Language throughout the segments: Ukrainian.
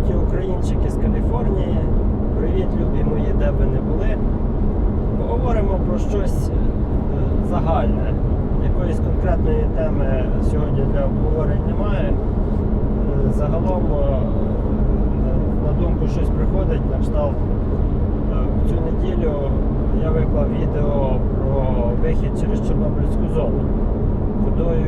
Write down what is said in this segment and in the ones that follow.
роботі українчики з Каліфорнії. Привіт, любі мої, де ви не були. Поговоримо про щось е, загальне. Якоїсь конкретної теми сьогодні для обговорень немає. Е, Загалом е, на- думку щось приходить на кшталт. В цю неділю я виклав відео про вихід через Чорнобильську зону. Кудою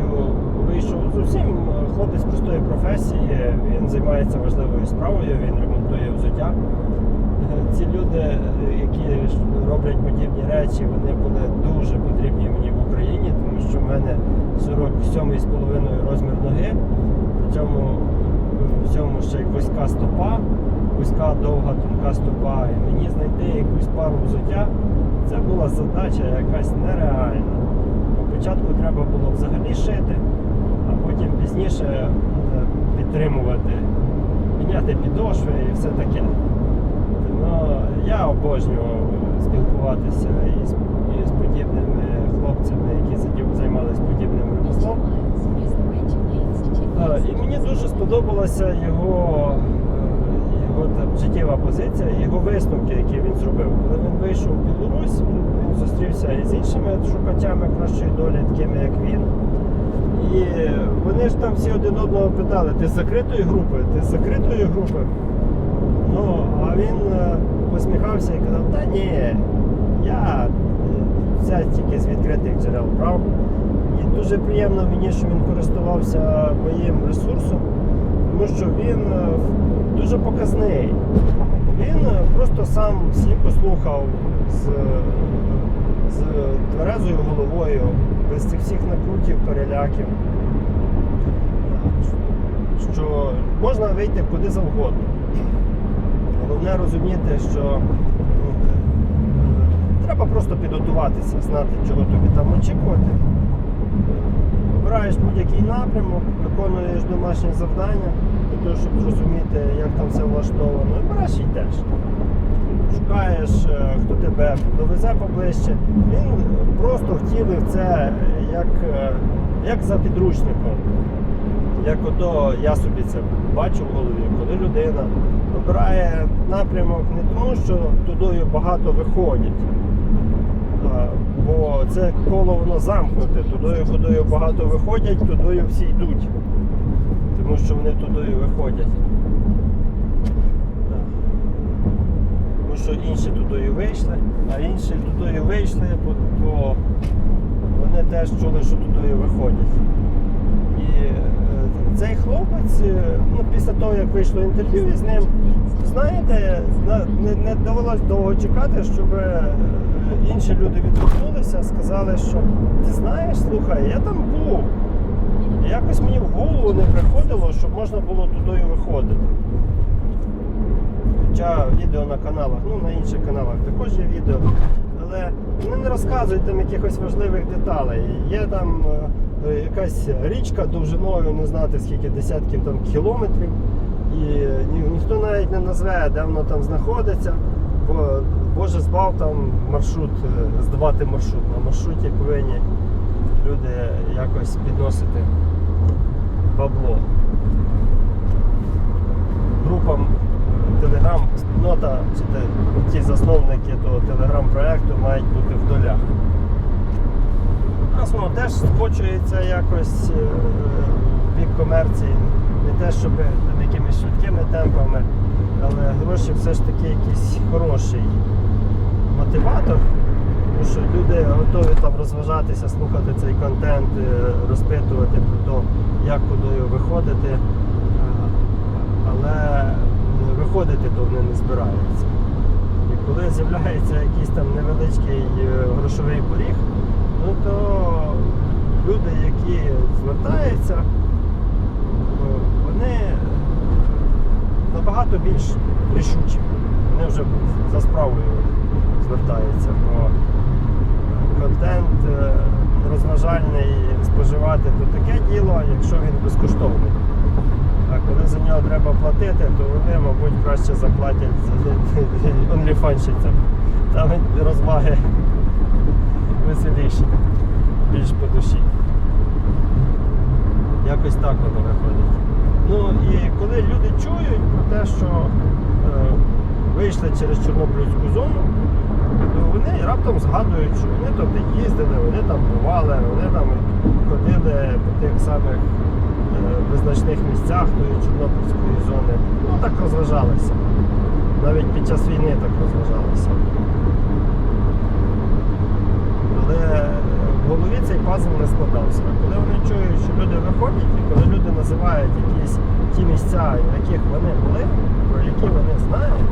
вийшов зовсім е, хлопець простої професії, він займається важливою справою, він ремонтує взуття. Е, Ці люди, е, які роблять подібні речі, вони були дуже потрібні мені в Україні, тому що в мене 47,5 розмір ноги, при цьому в цьому ще й вузька стопа, вузька довга тонка стопа. І мені знайти якусь пару взуття, це була задача якась нереальна. Спочатку треба було взагалі шити, а потім пізніше е, підтримувати, міняти підошви і все таке. Ну, я обожнював спілкуватися із, із подібними хлопцями, які займалися подібним ремеслом. Е, І мені дуже сподобалася його, життєва позиція, його висновки, які він зробив. Коли він вийшов в Білорусь, він, зустрівся із іншими шукачами кращої долі, такими як він. І вони ж там всі один одного питали, ти з закритої групи, ти з закритої групи. Ну, а він е, посміхався і казав, та ні, я все тільки з відкритих джерел брав. І дуже приємно мені, що він користувався моїм ресурсом, тому що він е, дуже показний. Він е, просто сам всі послухав з, з тверезою головою, без цих всіх накрутів, переляків. Що можна вийти куди завгодно. Головне розуміти, що ну, е, треба просто підготуватися, знати, чого тобі там очікувати. Обираєш будь-який напрямок, виконуєш домашні завдання для щоб зрозуміти, як там все влаштовано, і береш і йдеш. Шукаєш, е, хто тебе довезе поближче. Він просто втілив це як, е, як за підручником. Як ото я собі це бачу в голові, коли людина обирає напрямок не тому, що тудою багато виходять, бо це коло воно замкнуте, тудою ходою багато виходять, тудою всі йдуть. Тому що вони тудою виходять. Тому що інші тудою вийшли, а інші тудою вийшли, бо, вони теж чули, що тудою виходять. І е, цей хлопець, е, ну, після того, як вийшло інтерв'ю із ним, знаєте, не, не довелось довго чекати, щоб е, інші люди відгукнулися, сказали, що ти знаєш, слухай, я там був. Якось мені в голову не приходило, щоб можна було тудою виходити. Хоча відео на каналах, ну на інших каналах також є відео, але вони не розказують там якихось важливих деталей. Є там е, якась річка довжиною, не знати скільки десятків там кілометрів, і ні, ніхто навіть не назве, де воно там знаходиться. Бо Боже збав там маршрут, е, здавати маршрут. На маршруті повинні люди якось підносити бабло. Групам Телеграм, спільнота чи ті засновники того телеграм-проекту мають бути в долях. Нас воно теж скочується якось е, в бік комерції, не те, щоб якимись швидкими темпами, але гроші все ж таки якийсь хороший мотиватор. Що люди готові там розважатися, слухати цей контент, е, розпитувати про те, як кудою виходити. Е, Але виходити то вони не збираються. І коли з'являється якийсь там невеличкий е, грошовий поріг, ну то люди, які звертаються, е, вони набагато більш рішучі. Вони вже за справою звертаються. Контент е, розважальний споживати то таке діло, якщо він безкоштовний. А коли за нього треба платити, то вони, мабуть, краще заплатять за онліфанщицям. Там розваги веселіші, більш по душі. Якось так воно виходить. Ну і коли люди чують про те, що е, вийшли через Чорнобильську зону, вони раптом згадують, що вони туди їздили, вони там бували, вони там ходили по тих самих е, визначних місцях тої Чорнобильської зони. Ну так розважалися. Навіть під час війни так розважалися. Але в голові цей пазл не складався. Коли вони чують, що люди виходять, і коли люди називають якісь ті місця, в яких вони були, про які вони знають,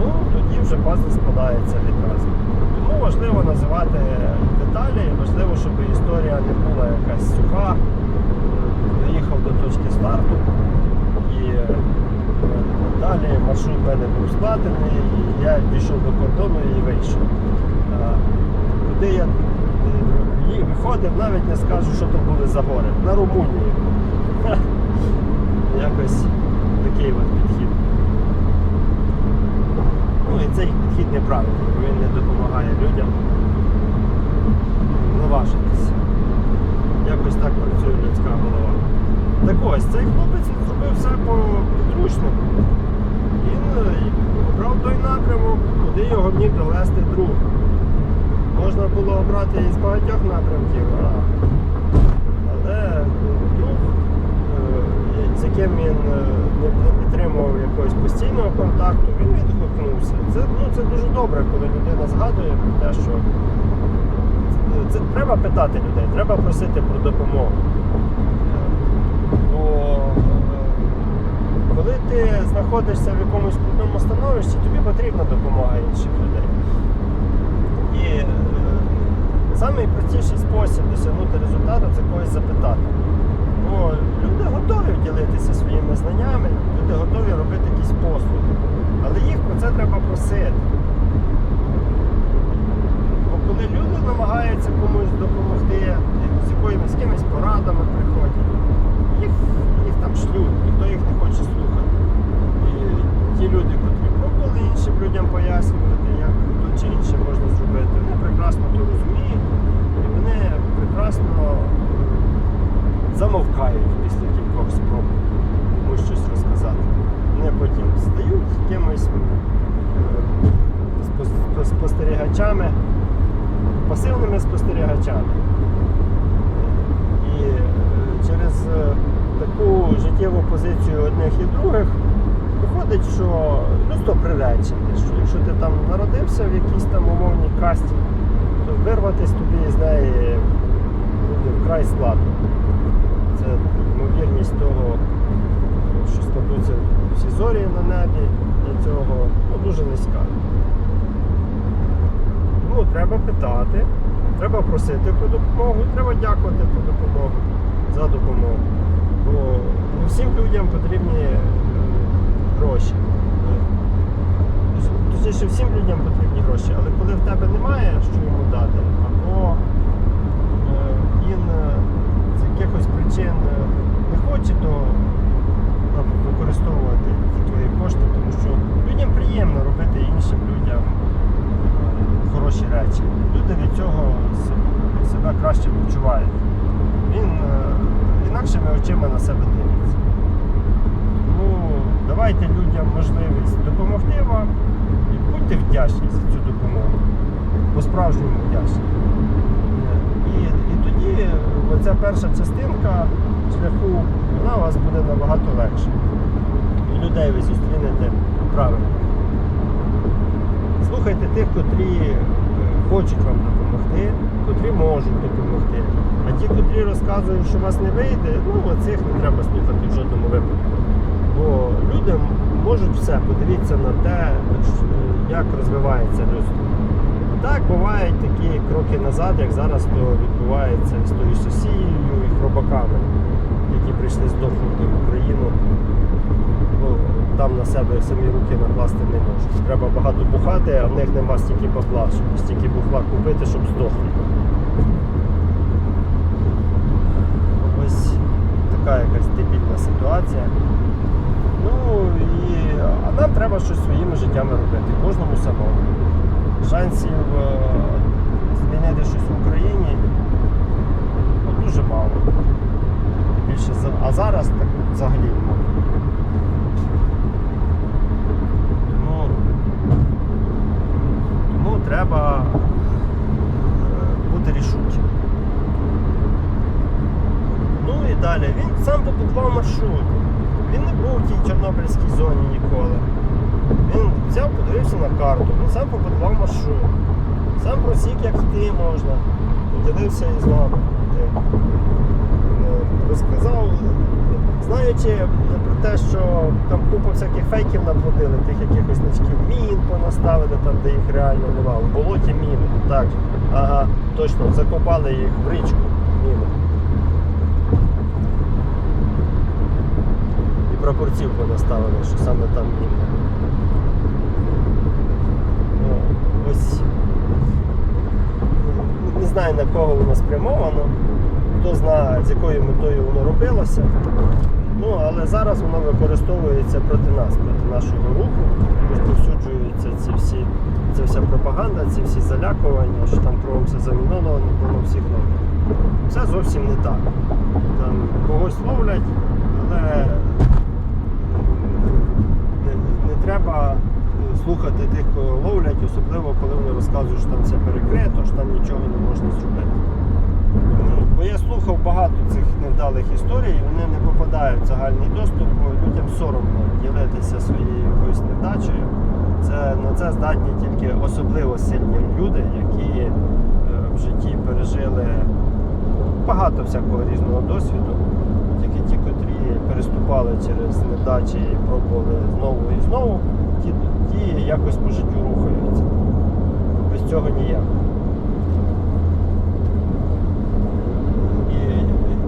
ну тоді вже пазл складається відразу. Тому важливо називати деталі, важливо, щоб історія не була якась суха. Доїхав до точки старту і е, далі маршрут в мене був складений, і я дійшов до кордону і вийшов. Куди я е, виходив, навіть не скажу, що то були за гори. На Румунію. Якось такий от підхід. Цей підхід неправильний, бо він не допомагає людям наважитися. Якось так працює людська голова. Так ось, цей хлопець зробив все по підручнику. Він е, обрав той напрямок, куди його міг довести друг. Можна було обрати із багатьох напрямків, але з яким він е, не підтримував якогось постійного контакту, він відгукнувся. Це, ну, це дуже добре, коли людина згадує про те, що це, це треба питати людей, треба просити про допомогу. Бо е, коли ти знаходишся в якомусь скрутному становищі, тобі потрібна допомога інших людей. І е, найпростіший спосіб досягнути результату це когось запитати. Бо люди готові ділитися своїми знаннями, люди готові робити якісь послуги. Але їх про це треба просити. Бо коли люди намагаються комусь допомогти, з якоюсь з якимись порадами приходять, їх, їх там шлють, ніхто їх не хоче слухати. І ті люди, котрі пробували іншим людям пояснювати, як то чи інше можна зробити, вони прекрасно то розуміють, і вони прекрасно замовкають після кількох спроб комусь щось розказати. Вони потім стають якимось е, спостерігачами, пасивними спостерігачами. І е, через е, таку життєву позицію одних і других виходить, що людство приречене, що якщо ти там народився в якійсь там умовній касті, то вирватися тобі з неї буде вкрай складно. Ймовірність того, що складуться всі зорі на небі для цього ну, дуже низька. Тому треба питати, треба просити про допомогу, треба дякувати про допомогу за допомогу. Бо не всім людям потрібні е, гроші. Точніше, всім людям потрібні гроші, але коли в тебе немає, що йому дати, або е, він е, якихось причин е, не хоче, то там, використовувати ті твої кошти, тому що людям приємно робити іншим людям е, хороші речі. Люди від цього себе краще почувають. Він е, інакшими очима на себе дивиться. Тому давайте людям можливість допомогти вам і будьте вдячні за цю допомогу. По-справжньому вдячні. І, і тоді оця перша частинка шляху, вона у вас буде набагато легше. І людей ви зустрінете правильно. Слухайте тих, котрі е, хочуть вам допомогти, котрі можуть допомогти. А ті, котрі розказують, що у вас не вийде, ну оцих не треба слухати в жодному випадку. Бо люди можуть все, подивіться на те, як розвивається людство. Так, бувають такі кроки назад, як зараз то відбувається з тою Сосією і хробаками, які прийшли здохнути в Україну. Бо там на себе самі руки накласти не можуть. Треба багато бухати, а в них нема стільки бабла, щоб стільки бухла купити, щоб здохнути. Ось така якась дебільна ситуація. Ну і а нам треба щось своїми життями робити, кожному самому шансів е, змінити щось в Україні ну, дуже мало. Більше, А зараз так взагалі мало. Тому, тому треба е, бути рішучим. Ну і далі він сам побудував маршрут. Він не був у тій Чорнобильській зоні ніколи. Він взяв, подивився на карту, він сам побудував маршрут, сам просік, як йти можна, поділився із тим. Е, Розказав, знаючи про те, що там купа всяких фейків наплодили, тих якихось значків мін понаставили там, де їх реально нема. В болоті міни. Так, ага, точно, закопали їх в річку міни. І прапорців понаставили, що саме там міни. Ну, Ось не знаю на кого воно спрямовано, хто знає, з якою метою воно робилося. Ну, але зараз воно використовується проти нас, проти нашого руху. Розповсюджуються ці всі, ця вся пропаганда, ці всі залякування, що там кровом все заміновано, воно всіх ловлять. Це зовсім не так. Там когось ловлять, але не, не треба слухати тих, кого ловлять, особливо коли вони розказують, що там все перекрито, що там нічого не можна зробити. Ну, Бо я слухав багато цих невдалих історій, вони не попадають в загальний доступ, бо людям соромно ділитися своєю якоюсь невдачею. Це, на це здатні тільки особливо сильні люди, які е, в житті пережили багато всякого різного досвіду. Тільки ті, котрі переступали через невдачі і пробували знову і знову, ті, ті якось по життю рухаються. Без цього ніяк. І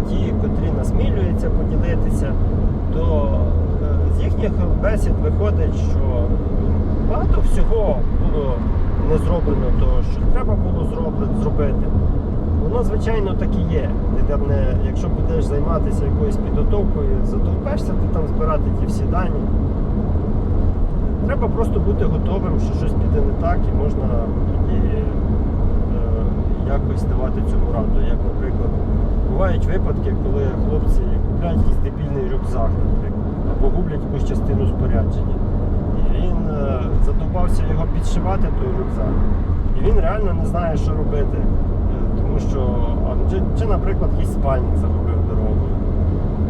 ті, котрі насмілюються поділитися, то е, з їхніх бесід виходить, що багато всього було не зроблено того, що треба було зробити. Воно, звичайно, так і є. Ти там не, якщо будеш займатися якоюсь підготовкою, затовпешся ти там збирати ті всі дані. Треба просто бути готовим, що щось піде не так, і можна тоді е, якось давати цьому раду. Як, наприклад, бувають випадки, коли хлопці купляють якийсь дебільний рюкзак, наприклад, або гублять якусь частину спорядження. І він е, задовбався його підшивати, той рюкзак. І він реально не знає, що робити. Е, Тому що, а, чи, чи, наприклад, якийсь спальник загубив дорогою,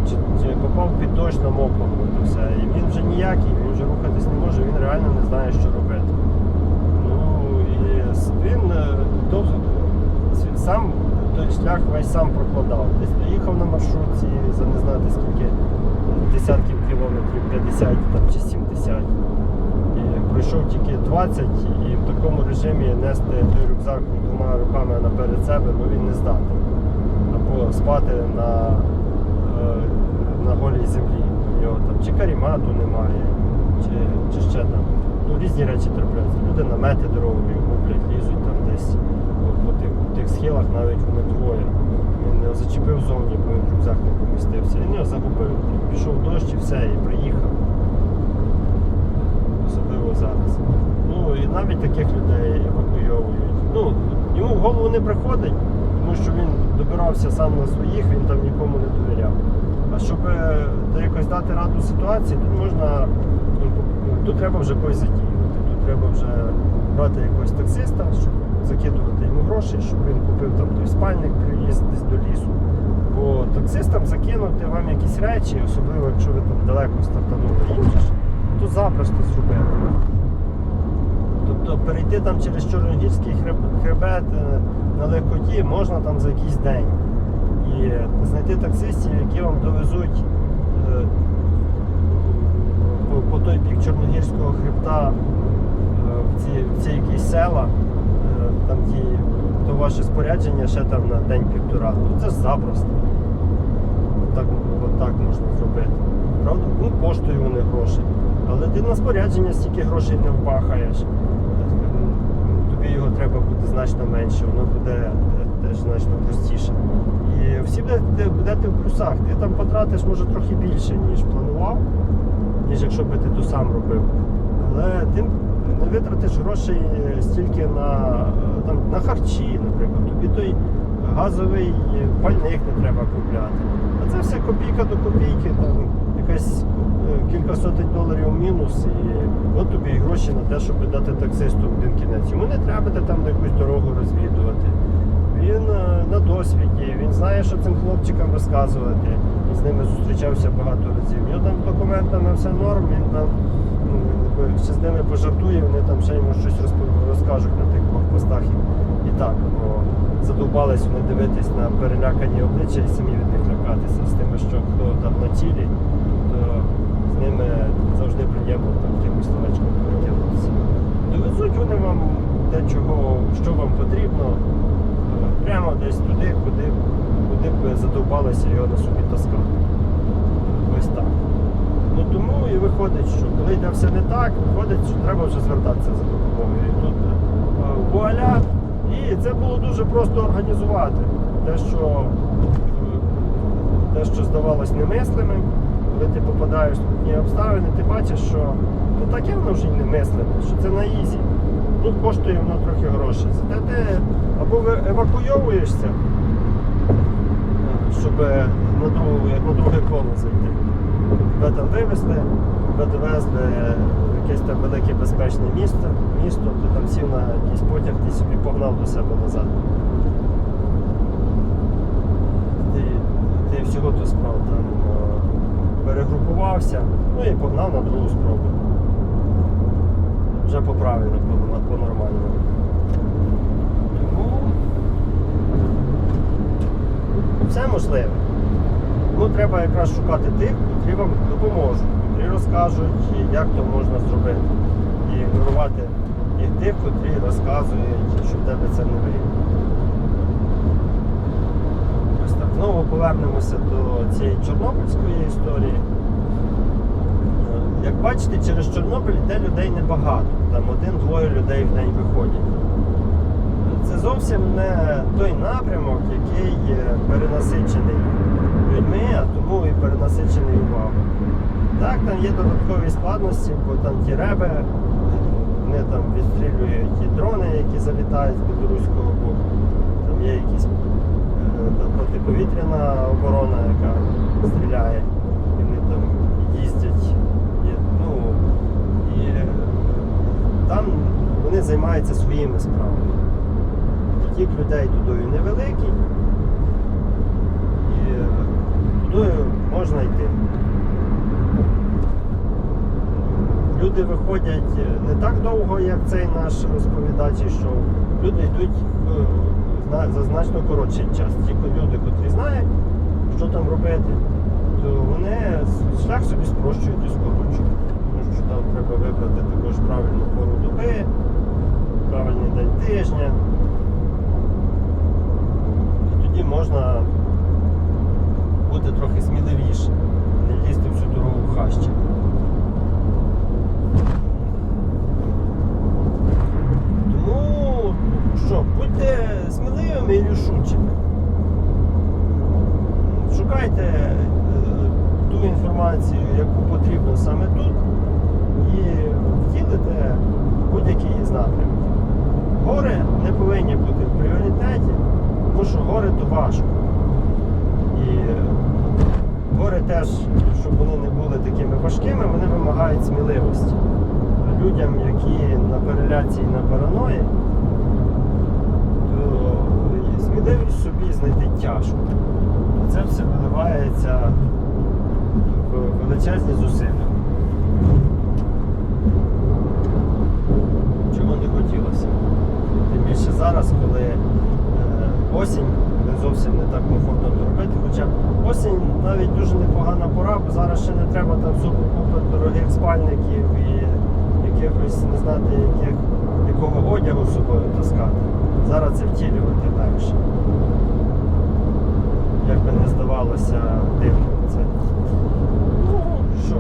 чи, чи попав під дощ на мокрому, то все. І він вже ніякий, він вже рухатись не може, він реально не знає, що робити. Ну і він е, сам той шлях весь сам прокладав. Десь доїхав на маршрутці за не знати скільки десятків кілометрів, 50 там, чи 70. І пройшов тільки 20 і в такому режимі нести той рюкзак двома руками наперед себе, ну він не здатний. Або спати на, е, на голій землі. У нього там чи карімату немає, чи, чи ще там. Ну, різні речі трапляються. Люди намети дорогою гублять, лізуть там десь по, тих, тих схилах, навіть вони двоє. Він його зачепив зовні, бо він рюкзак не помістився. Він його загубив. Пішов дощ і все, і приїхав. Особливо зараз. Ну і навіть таких людей евакуйовують. Ну, йому в голову не приходить, тому що він добирався сам на своїх, він там нікому не довіряв. А щоб е, якось дати раду ситуації, тут можна, тут треба вже когось задіювати. Тут треба вже брати якогось таксиста, щоб закидувати йому гроші, щоб він купив там той спальник, привіз десь до лісу. Бо таксистам закинути вам якісь речі, особливо якщо ви там далеко стартанули їдеш, то запросто зробити. Тобто перейти там через Чорногірський хребет е, на легкоті можна там за якийсь день. І знайти таксистів, які вам довезуть е, по, той бік Чорногірського хребта е, в ці, в ці якісь села, е, там ті, то ваше спорядження ще там на день-півтора. Ну це запросто. Так, от так можна зробити. Правда? Ну, коштує вони гроші. Але ти на спорядження стільки грошей не впахаєш. Тобі його треба буде значно менше, воно буде е, теж значно простіше. І всі будете, будете в плюсах. Ти там потратиш може трохи більше, ніж планував, ніж якщо би ти то сам робив. Але ти не витратиш грошей стільки на, е, там, на харчі, наприклад. Тобі той газовий пальник не треба купляти. А це все копійка до копійки, там якась е, кілька сотень доларів мінус, і от тобі і гроші на те, щоб дати таксисту один кінець. Йому не треба там на якусь дорогу розвідувати. Досвіді, він знає, що цим хлопчикам розказувати. Він з ними зустрічався багато разів. У нього там документами все норм, він там ну, ще з ними пожартує, вони там ще йому щось розкажуть на тих блокпостах. І, і так, бо задовбались вони дивитись на перелякані обличчя і самі від них лякатися з тими, що хто там на тілі, то з ними завжди приємно там якимось словечком перекинутися. Довезуть вони вам те, чого, що вам потрібно, прямо десь туди, куди, куди б задовбалися його на собі таскати. Ось так. Ну тому і виходить, що коли йде все не так, виходить, що треба вже звертатися за допомогою. І тут е, вуаля. І це було дуже просто організувати. Те, що, е, те, що здавалось немислимим, коли ти попадаєш в скрутні обставини, ти бачиш, що не таке воно вже й немислиме, що це на ізі. Ну, коштує воно трохи грошей. Зате ти або евакуйовуєшся, щоб на другу, як на друге коло зайти. Тебе там вивезли, тебе довезли в якесь там велике безпечне місто, місто, ти там сів на якийсь потяг, ти собі погнав до себе назад. Ти, всього то справ там е, перегрупувався, ну і погнав на другу спробу. Вже поправили по- по-нормальному. Тому все можливе. Ну, треба якраз шукати тих, які вам допоможуть, які розкажуть, як то можна зробити. І ігнорувати їх тих, котрі розказують, що в тебе це не вийде. Ось так. Знову повернемося до цієї чорнобильської історії. Як бачите, через Чорнобиль йде людей небагато. Там один-двоє людей в день виходять. Це зовсім не той напрямок, який перенасичений людьми, а тому і перенасичений увагою. Так, там є додаткові складності, бо там ті реби, вони там відстрілюють ті дрони, які залітають з білоруського боку. Там є якісь е, там протиповітряна оборона, яка стріляє, і вони там їздять. Є, ну, і е, там вони займаються своїми справами. Потік людей тудою невеликий, і е, тудою можна йти. Люди виходять е, не так довго, як цей наш розповідач йшов. Люди йдуть е, за значно коротший час. Ті люди, котрі знають, що там робити, то вони шлях собі спрощують і скорочують. Що там треба вибрати також правильну пору доби, правильний день тижня. І тоді можна бути трохи сміливіше, не лізти всю дорогу в хащі. Тому що, будьте сміливими і рішучими. Шукайте е, ту інформацію, яку потрібно саме тут, і втілите будь-який із напрямків. Гори не повинні бути в пріоритеті, тому що гори то важко. І гори теж, щоб вони не були такими важкими, вони вимагають сміливості. Людям, які на переляці і на параної, то сміливість собі знайти тяжко. Це все виливається в величезні зусилля. Чого не хотілося. Тим більше зараз, коли е, осінь, не зовсім не так комфортно робити. Хоча осінь навіть дуже непогана пора, бо зараз ще не треба там супер-пупер дорогих спальників і якихось не знати, яких, якого одягу з собою таскати. Зараз це втілювати легше. Як би не здавалося дивно це. Ну, що?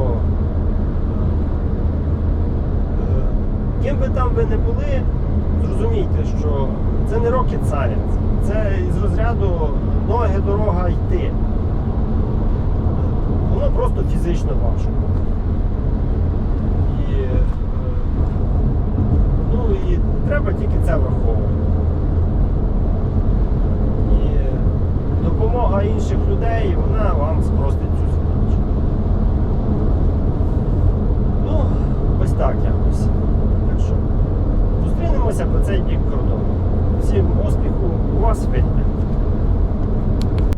Е, Ким би там ви не були, зрозумійте, що це не rocket science. Це із розряду ноги, дорога йти. Воно просто фізично важко. І, е, ну, і треба тільки це враховувати. І допомога інших людей, вона вам спростить цю задачу. Ну, ось так якось що зустрінемося по цей бік кордону. Всім успіху, у вас вийде.